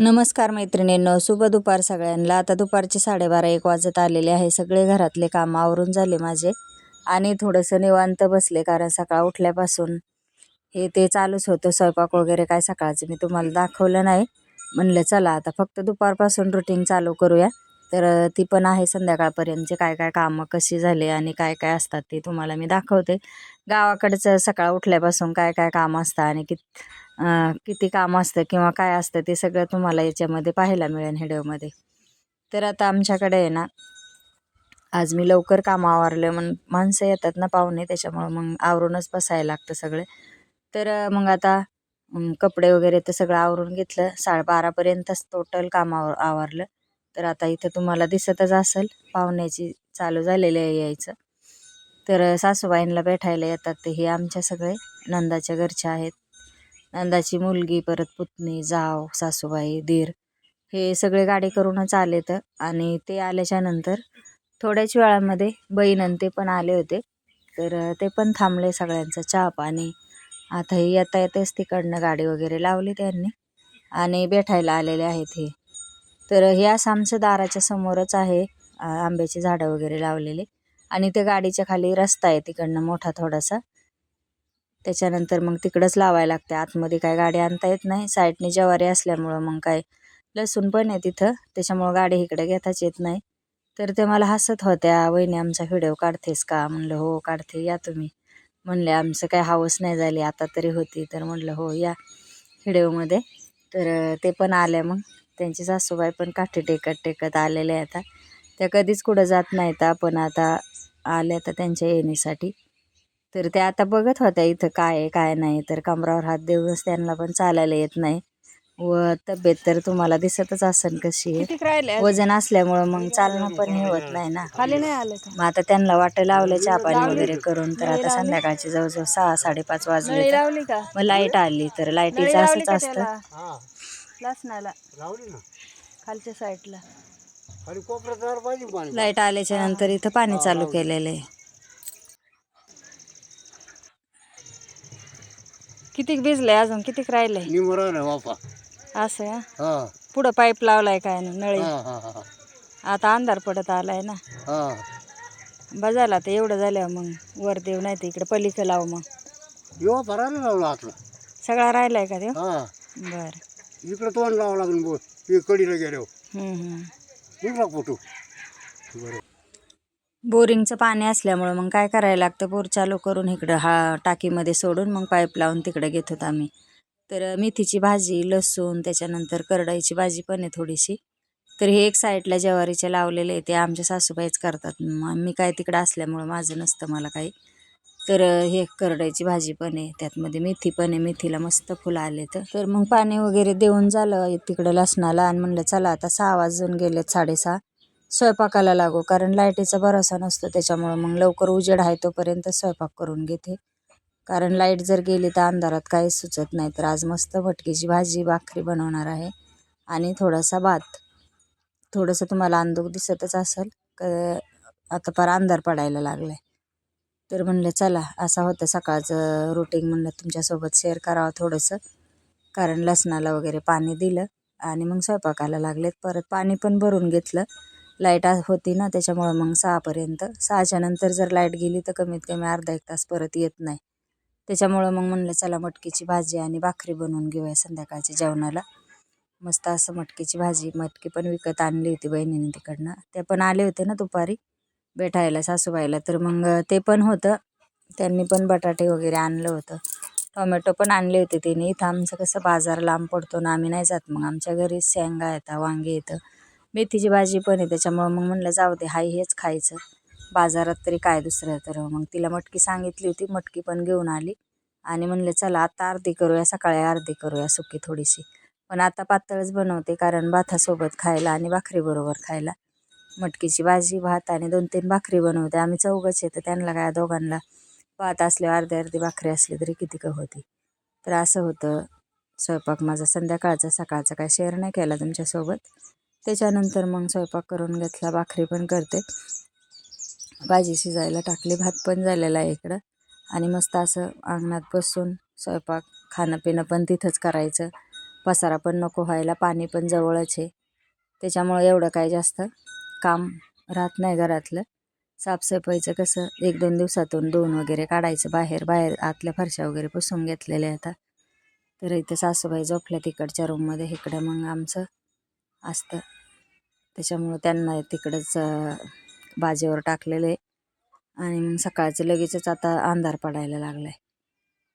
नमस्कार मैत्रिणींनो शुभ दुपार सगळ्यांना. आता दुपारचे साडेबारा एक वाजत आलेले आहे. सगळे घरातले काम आवरून झाले माझे. आणि थोडंसं निवांत बसले कारण सकाळ उठल्यापासून हे ते चालूच होतं. स्वयंपाक वगैरे काय सकाळचं मी तुम्हाला दाखवलं नाही. म्हणलं चला आता फक्त दुपारपासून रुटीन चालू करूया. तर ती पण आहे संध्याकाळपर्यंतचे काय काय कामं कशी झाले आणि काय काय असतात ते तुम्हाला मी दाखवते. गावाकडचं सकाळ उठल्यापासून काय काय काम असतं आणि कित किती काम असतं किंवा काय असतं ते सगळं तुम्हाला याच्यामध्ये पाहायला मिळेल व्हिडिओमध्ये. तर आता आमच्याकडे आहे ना आज मी लवकर काम आवरलं मग माणसं येतात ना पाहुणे त्याच्यामुळं मग आवरूनच बसायला लागतं सगळे. तर मग आता कपडे वगैरे तर सगळं आवरून घेतलं. साडेबारापर्यंतच टोटल काम आवर आवरलं. तर आता इथं तुम्हाला दिसतच असेल पाहुण्याची चालू झालेली आहे यायचं. तर सासूबाईंना भेटायला येतात ते हे आमच्या सगळे नंदाच्या घरच्या आहेत. नंदाची मुलगी परत पुतणी जाव सासूबाई दीर हे सगळे गाडी करूनच आले तर आणि ते आल्याच्यानंतर थोड्याच वेळामध्ये बहीण आणि ते पण आले होते. तर ते पण थांबले सगळ्यांचा चहा पाणी. आता हे येता येतेच तिकडनं गाडी वगैरे लावली त्यांनी आणि भेटायला आलेले आहेत हे. तर हे असं आमचं दाराच्या समोरच आहे. आंब्याची झाडं वगैरे लावलेली आणि ते गाडीच्या खाली रस्ता आहे तिकडनं मोठा थोडासा. त्याच्यानंतर मग तिकडंच लावायला लागते. आतमध्ये काय गाडी आणता येत नाही. साईडने ज्वारी असल्यामुळं मग काय लसूण पण आहे तिथं. त्याच्यामुळं गाडी इकडे घेताच येत नाही. तर ते मला हसत होत्या वहिनी आमचा व्हिडिओ काढतेस का? म्हणलं हो काढते. या तुम्ही. म्हणले आमचं काय हाऊस नाही झाली आता तरी होती. तर म्हणलं हो या व्हिडिओमध्ये. तर ते पण आल्या मग. त्यांची सासूबाई पण काठी टेकत टेकत आलेल्या आता त्या कधीच कुठं जात नाहीत. पण आता आल्या तर त्यांच्या येण्यासाठी. तर त्या आता बघत होत्या इथं काय आहे काय नाही. तर कमरावर हात देऊनच त्यांना पण चालायला येत नाही. व तब्येत तर तुम्हाला दिसतच असेल कशी आहे. वजन असल्यामुळं मग चालणं पण हे होत नाही ना. खाली नाही आलं का? मग आता त्यांना वाटं लावलं चहा पाणी वगैरे करून. तर आता संध्याकाळची जवळजवळ सहा साडेपाच वाजले नळी तर लावली का? मग लाइट आली. तर लाईटीचं असंच असतं. त्याला? लसणाला लावली ना. खालच्या साईडला. लाइट आल्याच्यानंतर इथं पाणी चालू केलेलं आहे. कितीक भिजलंय अजून? कितीक राहिलंय? निमरा असं हा? पुढं पाईप लावलाय काय ना नळी? हा हा हा आता अंधार पडत आलाय ना. हा. बजायला आता एवढं झाल्यावर मग वर देऊ नाही तर इकडे पलीकडे लाव मग. लावला आतला. सगळा राहिलाय का देव? हा. बर. इकडं तोंड लावा लागेल बोल हे कडीला गेल्यावर. हम्म हम्म. निघला फोटो. बरं. बोरिंगचं पाणी असल्यामुळं मग काय करायला लागतं? बोर चालू करून इकडं हा टाकीमध्ये सोडून मग पाईप लावून तिकडे घेत होतो आम्ही. तर मेथीची भाजी लसूण त्याच्यानंतर करडाईची भाजी पण आहे थोडीशी. तर हे एक साईडला ज्वारीचे लावलेले आहे ते आमच्या सासूबाईच करतात. मी काय तिकडं असल्यामुळं माझं नसतं मला काही. तर हे करडईची भाजी पण आहे त्यातमध्ये मेथी पण आहे मेथीला मस्त फुलं आले तर. तर मग पाणी वगैरे देऊन झालं तिकडं लसणाला आणि म्हणलं चला आता सहा वाजून गेलेत साडेसहा. स्वयंपाकाला लागू कारण लाईटीचा भरोसा नसतो त्याच्यामुळं. मग लवकर उजेड आहे तोपर्यंत स्वयंपाक करून घेते. कारण लाइट जर गेली तर अंधारात काही सुचत नाही. तर आज मस्त भटकीची भाजी भाकरी बनवणार आहे. आणि थोडासा भात. थोडंसं तुम्हाला अंदूक दिसतच असेल. क आता फार अंधार पडायला लागला आहे तर म्हणलं चला असा होतं सकाळचं रुटीन म्हणलं. तुमच्यासोबत शेअर करावं थोडंसं. कारण लसणाला वगैरे पाणी दिलं. आणि मग स्वयंपाकाला लागलेत. परत पाणी पण भरून घेतलं. लाइट होती ना त्याच्यामुळं मग सहापर्यंत. सहाच्या नंतर जर लाइट गेली तर कमीत कमी अर्धा एक तास परत येत नाही. त्याच्यामुळं मग म्हणलं चला मटकीची भाजी आणि भाकरी बनवून घेऊया संध्याकाळच्या जेवणाला. मस्त असं मटकीची भाजी मटकी पण विकत आणली होती बहिणीने तिकडनं. ते पण आले होते ना दुपारी भेटायला सासूबाईला. तर मग ते पण होतं. त्यांनी पण बटाटे वगैरे आणलं होतं. टोमॅटो पण आणले होते त्यांनी इथं आमचं कसं बाजार लांब पडतो ना आम्ही नाही जात मग. आमच्या घरी शेंगा येतात वांगे येतं मेथीची भाजी पण आहे त्याच्यामुळं मग म्हणलं जाऊ दे हाय हेच खायचं. बाजारात तरी काय दुसरं तर मग तिला मटकी सांगितली होती मटकी पण घेऊन आली. आणि म्हणलं चला आता अर्धी करूया सकाळी अर्धी करूया सुकी थोडीशी. पण आता पातळच बनवते कारण भातासोबत खायला आणि भाकरीबरोबर खायला. मटकीची भाजी भात आणि दोन तीन भाकरी बनवते. आम्ही चौघच येतं त्यांना काय दोघांना भात असल्यावर अर्धी अर्धी भाकरी असली तरी किती का होती. तर असं होतं. स्वयंपाक माझा संध्याकाळचा सकाळचा काय शेअर नाही केला तुमच्यासोबत. त्याच्यानंतर मग स्वयंपाक करून घेतला भाकरी पण करते. भाजी शिजायला टाकली भात पण झालेला आहे इकडं. आणि मस्त असं अंगणात बसून स्वयंपाक खाणं पिणं पण तिथंच करायचं. पसारा पण नको व्हायला पाणी पण जवळच आहे. त्याच्यामुळं एवढं काय जास्त काम राहत नाही घरातलं. साफसफाईचं कसं एक दोन दिवसातून दोन वगैरे काढायचं बाहेर बाहेर आतल्या फरशा वगैरे पुसून घेतलेल्या आता तर इथं सासूबाई झोपल्या तिकडच्या रूममध्ये इकडं मग आमचं असतं. त्याच्यामुळं त्यांना तिकडंच बाजेवर टाकलेलं आहे आणि मग सकाळचं लगेचच आता अंधार पडायला लागला आहे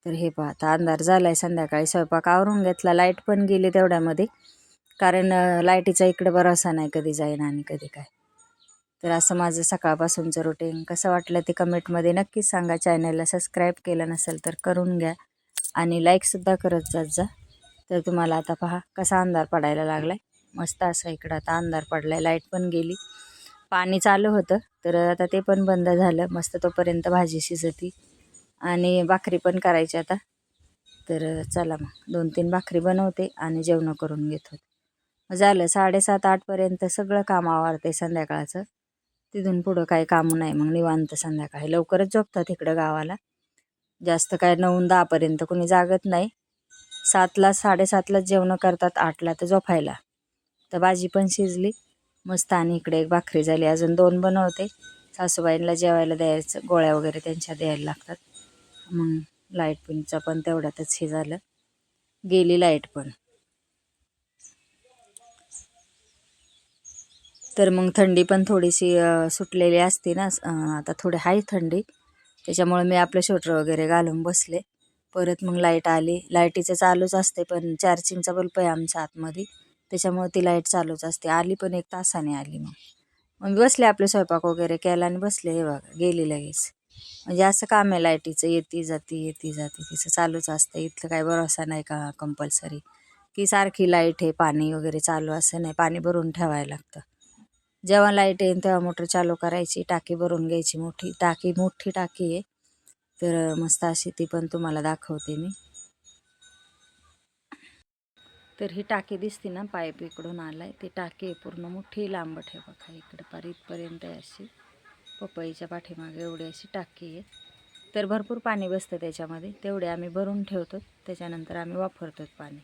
तर हे पहा आता अंधार झाला आहे संध्याकाळी. स्वयंपाक आवरून घेतला लाइट पण गेली तेवढ्यामध्ये. कारण लाईटीचा इकडं भरोसा नाही कधी जाईन आणि कधी काय. तर असं माझं सकाळपासूनचं रुटीन कसं वाटलं ते कमेंटमध्ये नक्कीच सांगा. चॅनलला सबस्क्राईब केलं नसेल तर करून घ्या. आणि लाईकसुद्धा करत जात जा. तर तुम्हाला आता पहा कसा अंधार पडायला लागला आहे मस्त असं इकडं आता अंधार पडला आहे लाइट पण गेली. पाणी चालू होतं तर आता ते पण बंद झालं. मस्त तोपर्यंत भाजी शिजती. आणि भाकरी पण करायची आता. तर चला मग दोन तीन भाकरी बनवते आणि जेवणं करून घेतो. मग झालं साडेसात आठपर्यंत सगळं काम आवरते संध्याकाळचं. तिथून पुढं काही कामं नाही मग निवांत संध्याकाळी. लवकरच झोपतात इकडं गावाला. जास्त काय नऊ दहापर्यंत कोणी जागत नाही. सातला साडेसातलाच जेवणं करतात आठला तर झोपायला. तर भाजी पण शिजली. मस्त आणि इकडे एक भाकरी झाली. अजून दोन बनवते. सासूबाईंना जेवायला द्यायचं. गोळ्या वगैरे त्यांच्या द्यायला लागतात. मग लाइट पिनचं पण तेवढ्यातच हे झालं. गेली लाइट पण. तर मग थंडी पण थोडीशी सुटलेली असते ना. आता थोडी आहे थंडी. त्याच्यामुळे मी आपलं स्वेटर वगैरे घालून बसले. परत मग लाइट आली. लाईटीचं चालूच असते पण चार्जिंगचा बल्ब आहे आमच्या आतमध्ये. त्याच्यामुळे ती लाइट चालूच असते. आली पण एक तासाने आली मग. मग मी बसले आपले स्वयंपाक वगैरे केला आणि बसले हे बघा गेली लगेच. म्हणजे असं काम आहे लाईटीचं येती जाती येती जाती तिचं चालूच असतं. इथलं काय भरोसा नाही का कंपल्सरी की सारखी लाइट आहे पाणी वगैरे चालू असं नाही. पाणी भरून ठेवायला लागतं. जेव्हा लाइट येईल तेव्हा मोटर चालू करायची टाकी भरून घ्यायची मोठी. टाकी मोठी टाकी आहे. तर मस्त अशी ती पण तुम्हाला दाखवते मी. तर ही टाकी दिसते ना पाईप इकडून आलाय. ती टाकी आहे पूर्ण मोठी लांबट आहे बघा इकडे पार इथपर्यंत आहे अशी. पपईच्या पाठीमागे एवढी अशी टाकी आहे तर भरपूर पाणी बसतं त्याच्यामध्ये. तेवढे आम्ही भरून ठेवतो. त्याच्यानंतर आम्ही वापरतो पाणी.